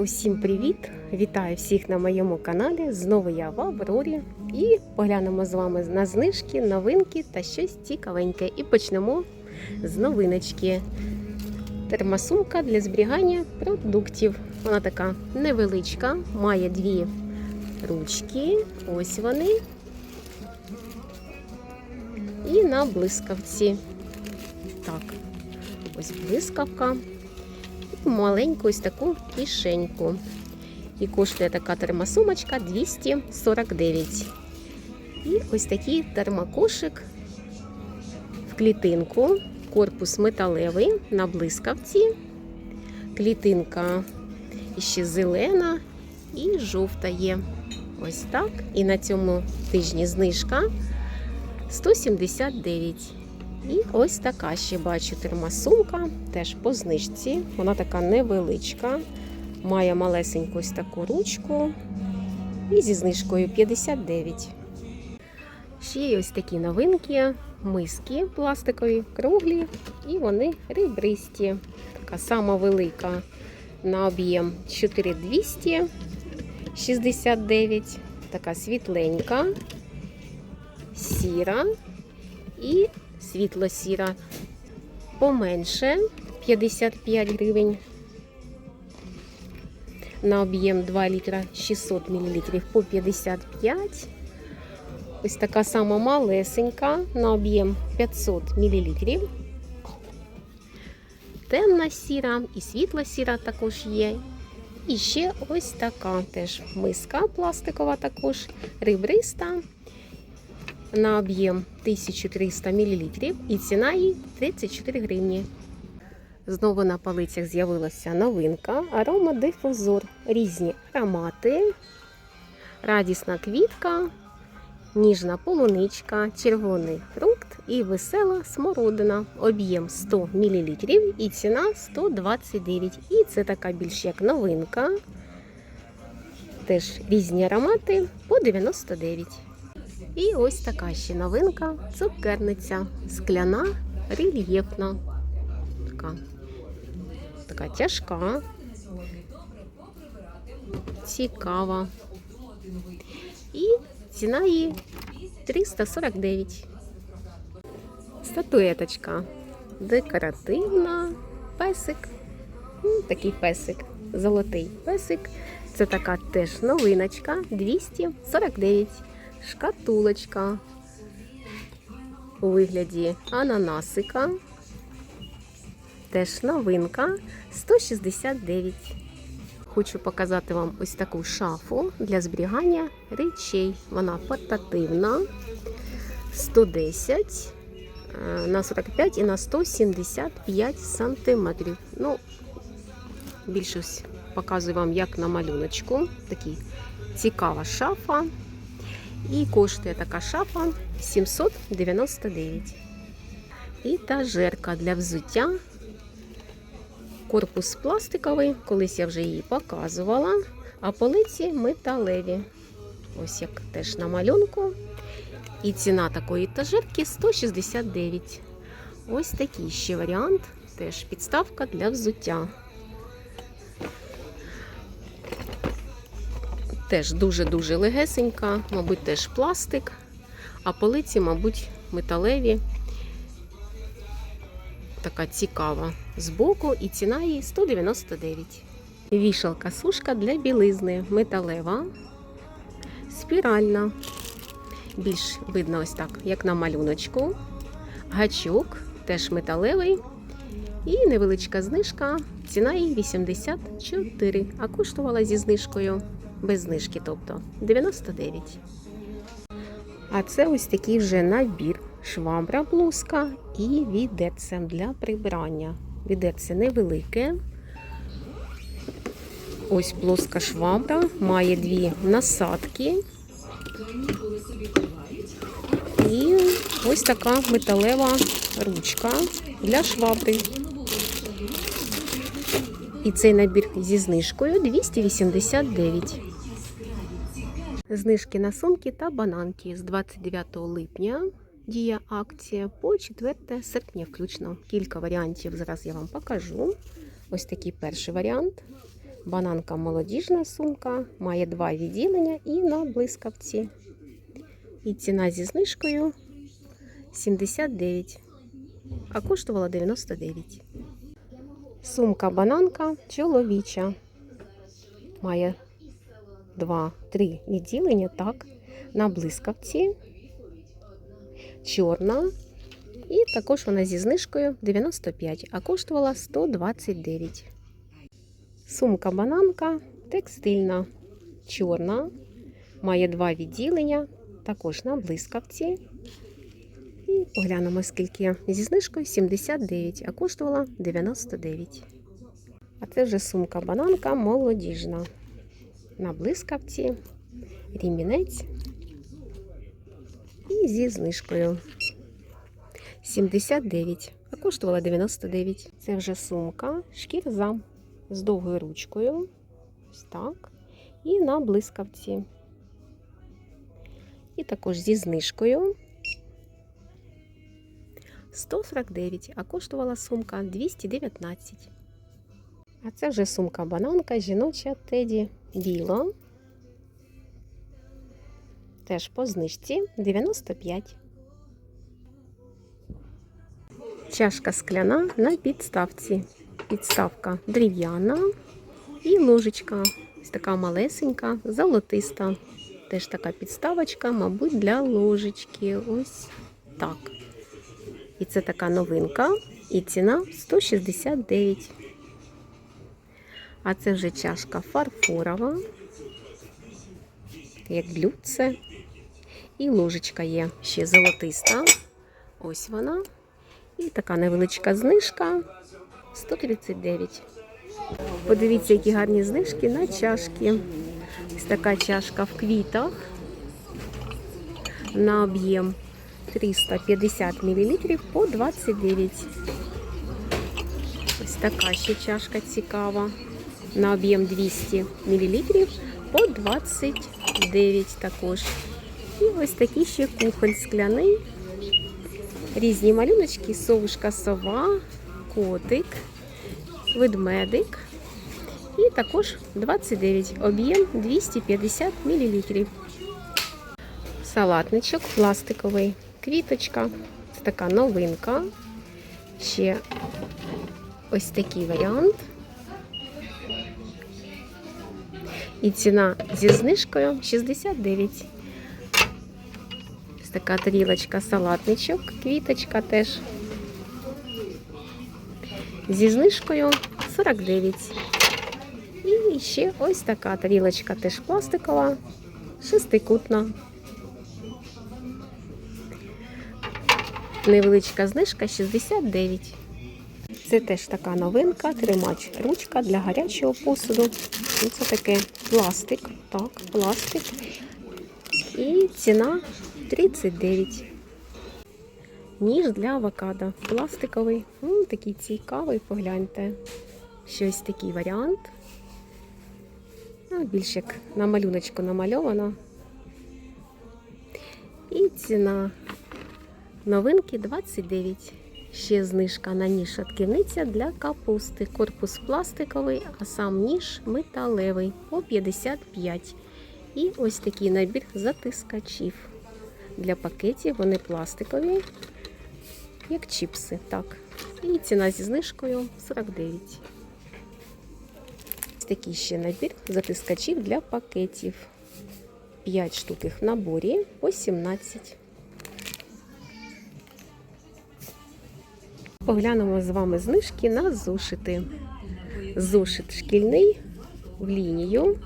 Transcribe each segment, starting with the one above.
Усім привіт! Вітаю всіх на моєму каналі. Знову я в Аврорі. І поглянемо з вами на знижки, новинки та щось цікавеньке. І почнемо з новиночки. Термосумка для зберігання продуктів. Вона така невеличка, має дві ручки. Ось вони. І на блискавці. Так, ось блискавка маленьку ось таку кишеньку. І коштує така термосумочка 249. І ось такий термокошик в клітинку. Корпус металевий на блискавці. Клітинка ще зелена і жовта є. Ось так. І на цьому тижні знижка 179. І ось така ще бачу термосумка, теж по знижці. Вона така невеличка, має малесеньку ось таку ручку. І зі знижкою 59. Ще є ось такі новинки, миски пластикові, круглі, і вони ребристі. Така сама велика на об'єм 4269. Така світленька, сіра і світло-сіра поменше 55 гривень. На об'єм 2 літра 600 мл по 55. Ось така сама малесенька на об'єм 500 мл. Темна сіра і світла сіра також є. І ще ось така теж миска пластикова, також ребриста на об'єм 1300 мл і ціна її 34 гривні. Знову на полицях з'явилася новинка аромадифузор. Різні аромати, радісна квітка, ніжна полуничка, червоний фрукт і весела смородина. Об'єм 100 мл і ціна 129 І це така більш як новинка. Теж різні аромати по 99 і ось така ще новинка цукерниця. Скляна, рельєфна. Така, така тяжка, цікава. І ціна її 349. Статуеточка декоративна, песик. Ну, Такий песик, золотий песик. Це така теж новиночка 249 шкатулочка у вигляді ананасика. Теж новинка 169. Хочу показати вам ось таку шафу для зберігання речей. Вона портативна 110 е, на 45 і на 175 сантиметрів. Ну, більше показую вам, як на малюночку. Такий цікава шафа. І коштує така шафа 799. І тажерка для взуття. Корпус пластиковий, колись я вже її показувала, а полиці металеві. Ось як теж на малюнку. І ціна такої тажерки 169. Ось такий ще варіант. Теж підставка для взуття. Теж дуже-дуже легесенька, мабуть, теж пластик, а полиці, мабуть, металеві. Така цікава збоку, і ціна її 199. Вішалка сушка для білизни металева, спіральна. Більш видно ось так, як на малюночку. Гачок теж металевий. І невеличка знижка. Ціна її 84, а коштувала зі знижкою без знижки, тобто 99. А це ось такий вже набір. Швабра блузка і відерце для прибирання. Відерце невелике. Ось плоска швабра, має дві насадки. І ось така металева ручка для швабри. І цей набір зі знижкою 289. Знижки на сумки та бананки з 29 липня. Діє акція по 4 серпня включно. Кілька варіантів зараз я вам покажу. Ось такий перший варіант. Бананка молодіжна сумка, має два відділення і на блискавці. І ціна зі знижкою 79, а коштувала 99. Сумка бананка чоловіча. Має два-три відділення, так, на блискавці. Чорна. І також вона зі знижкою 95, а коштувала 129. Сумка бананка текстильна, чорна, має два відділення, також на блискавці. І поглянемо, скільки зі знижкою 79, а коштувала 99. А це вже сумка бананка молодіжна. На блискавці, рімінець і зі знижкою 79, а коштувала 99. Це вже сумка шкірза з довгою ручкою. Ось так. І на блискавці. І також зі знижкою 149, а коштувала сумка 219. А це вже сумка бананка жіноча Теді Біло. Теж по знижці 95. Чашка скляна на підставці. Підставка дерев'яна і ложечка. Ось така малесенька, золотиста. Теж така підставочка, мабуть, для ложечки. Ось так. І це така новинка. І ціна 169. А це вже чашка фарфорова, як блюдце. І ложечка є ще золотиста. Ось вона. І така невеличка знижка 139. Подивіться, які гарні знижки на чашки. Ось така чашка в квітах на об'єм 350 мл по 29. Ось така ще чашка цікава. На об'єм 200 мл по 29 також. І ось такий ще кухоль скляний. Різні малюночки, совушка сова, котик, ведмедик. І також 29, об'єм 250 мл. Салатничок пластиковий, квіточка. Це така новинка. Ще ось такий варіант. І ціна зі знижкою 69. Ось така тарілочка, салатничок, квіточка теж. Зі знижкою 49. І ще ось така тарілочка теж пластикова, шестикутна. Невеличка знижка 69. Це теж така новинка, тримач ручка для гарячого посуду. І Це таке пластик. Так, пластик. І ціна 39. Ніж для авокадо. Пластиковий. М, такий цікавий, погляньте. Щось такий варіант. Ну, більш як на малюночку намальовано. І ціна новинки 29. Ще знижка на ніж шатківниця для капусти. Корпус пластиковий, а сам ніж металевий по 55. І ось такий набір затискачів. Для пакетів вони пластикові, як чіпси. Так. І ціна зі знижкою 49. Ось такий ще набір затискачів для пакетів. 5 штук їх в наборі по 17. Поглянемо з вами знижки на зошити. Зошит шкільний в лінію.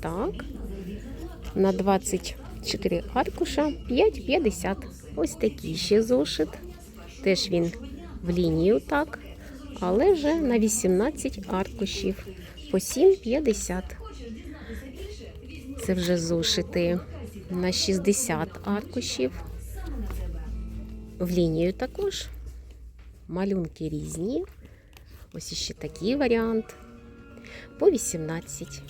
Так. На 24 аркуша 5,50. Ось такий ще зошит. Теж він в лінію, так. Але вже на 18 аркушів по 7,50. Це вже зошити на 60 аркушів. В лінію також. Малюнки різні. Ось іще такий варіант. По 18.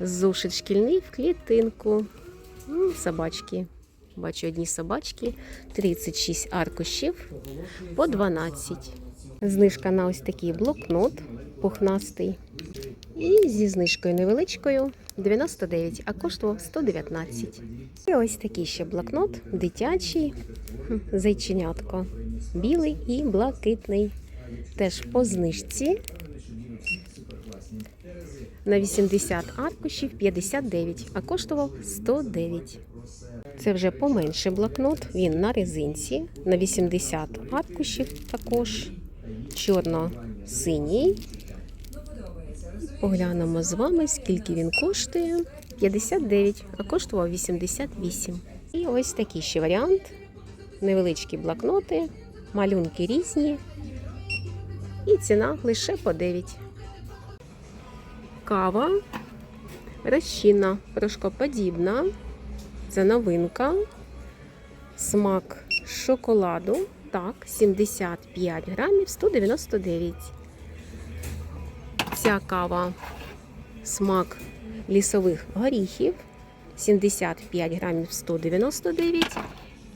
Зошит шкільний в клітинку. Собачки. Бачу одні собачки. 36 аркушів по 12. Знижка на ось такий блокнот пухнастий. І зі знижкою невеличкою 99, а коштував 119. І ось такий ще блокнот дитячий, зайченятко. Білий і блакитний. Теж по знижці. На 80 аркушів 59, а коштував 109. Це вже поменше блокнот. Він на резинці на 80 аркушів також. Чорно-синій. Поглянемо з вами, скільки він коштує. 59, а коштував 88. І ось такий ще варіант. Невеличкі блокноти, малюнки різні. І ціна лише по 9. Кава розчинна, порошкоподібна. Це новинка. Смак шоколаду. Так, 75 грамів, 199. Ця кава смак лісових горіхів. 75 грамів 199.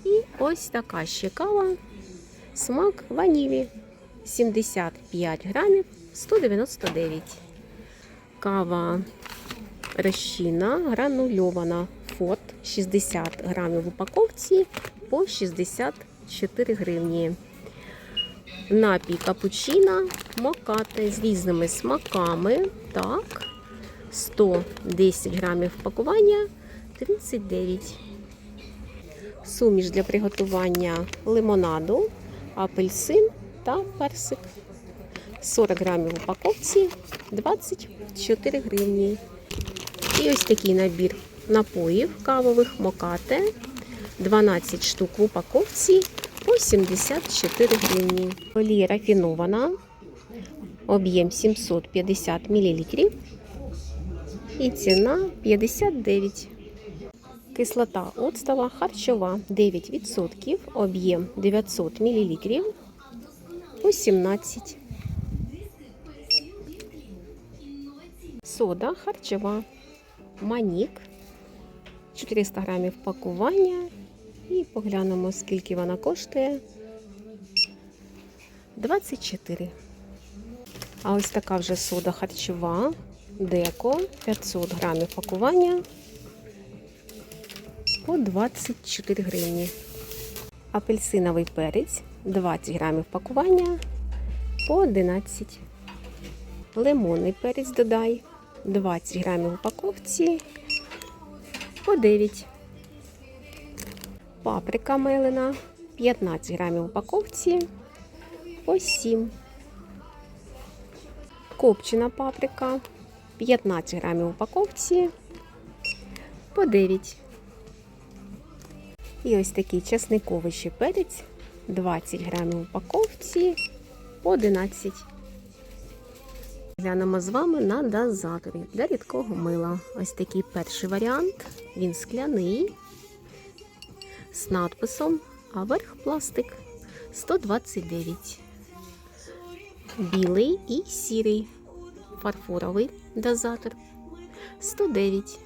І ось така ще кава. Смак ванілі. 75 грамів 199. Кава розчинна, гранульована фот 60 грамів в упаковці по 64 гривні. Напій капучино мокате з різними смаками. Так, 110 грамів пакування 39. Суміш для приготування лимонаду, апельсин та персик. 40 грамів упаковці 24 гривні. І ось такий набір напоїв кавових мокате. 12 штук в упаковці по 74 гривні. Олія рафінована, об'єм 750 мл. І ціна 59. Кислота оцтова харчова 9%, об'єм 900 мл. По 17. Сода харчова. Манік. 400 грамів пакування. І поглянемо, скільки вона коштує. 24. А ось така вже сода харчова. Деко 500 грамів пакування по 24 гривні. Апельсиновий перець 20 грамів пакування по 11. Лимонний перець додай 20 грамів упаковці по 9. Паприка мелена 15 грамів упаковці по 7. Копчена паприка 15 грамів упаковці по 9. І ось такий часниковий ще перець 20 грамів упаковці по 11. Глянемо з вами на дозатори для рідкого мила. Ось такий перший варіант. Він скляний з надписом, а пластик 129. Білий і сірий. Фарфоровий дозатор 109.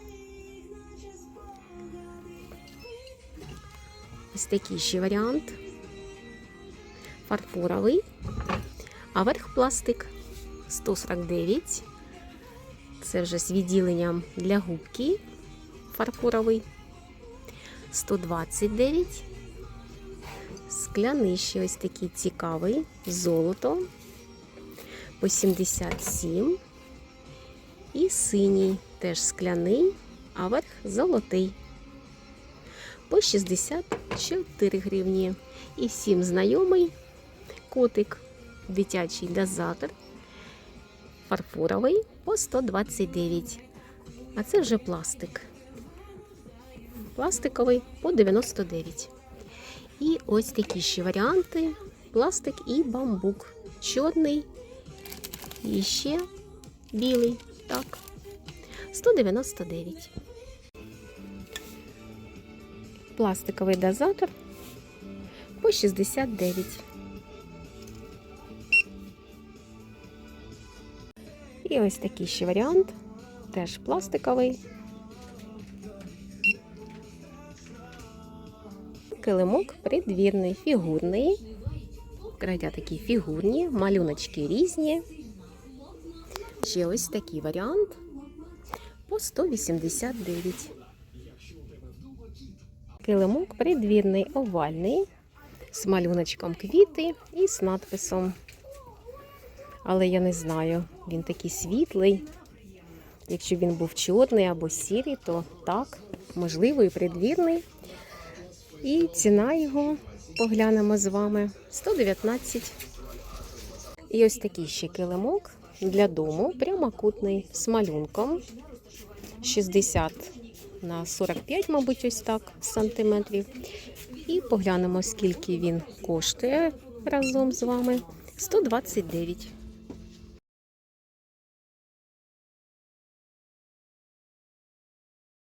Ось такий ще варіант. Фарфоровий, а пластик 149. Це вже з відділенням для губки фарфоровий. 129. Скляний ще ось такий цікавий. Золото. По 77. І синій теж скляний, а верх золотий. По 64 гривні. І всім знайомий котик, дитячий дозатор фарфоровий по 129. А це вже пластик. Пластиковий по 99. І ось такі ще варіанти: пластик і бамбук. Чорний і ще білий. Так. 199. Пластиковий дозатор по 69. І ось такий ще варіант, теж пластиковий. Килимок придвірний, фігурний Края такі фігурні, малюночки різні. Ще ось такий варіант по 189. Килимок придвірний овальний з малюночком квіти і з надписом. Але я не знаю, він такий світлий. Якщо він був чорний або сірий, то так, можливо, і придвірний. І ціна його поглянемо з вами 119. І ось такий ще килимок для дому, прямокутний з малюнком 60 на 45, мабуть, ось так сантиметрів. І поглянемо, скільки він коштує разом з вами. 129.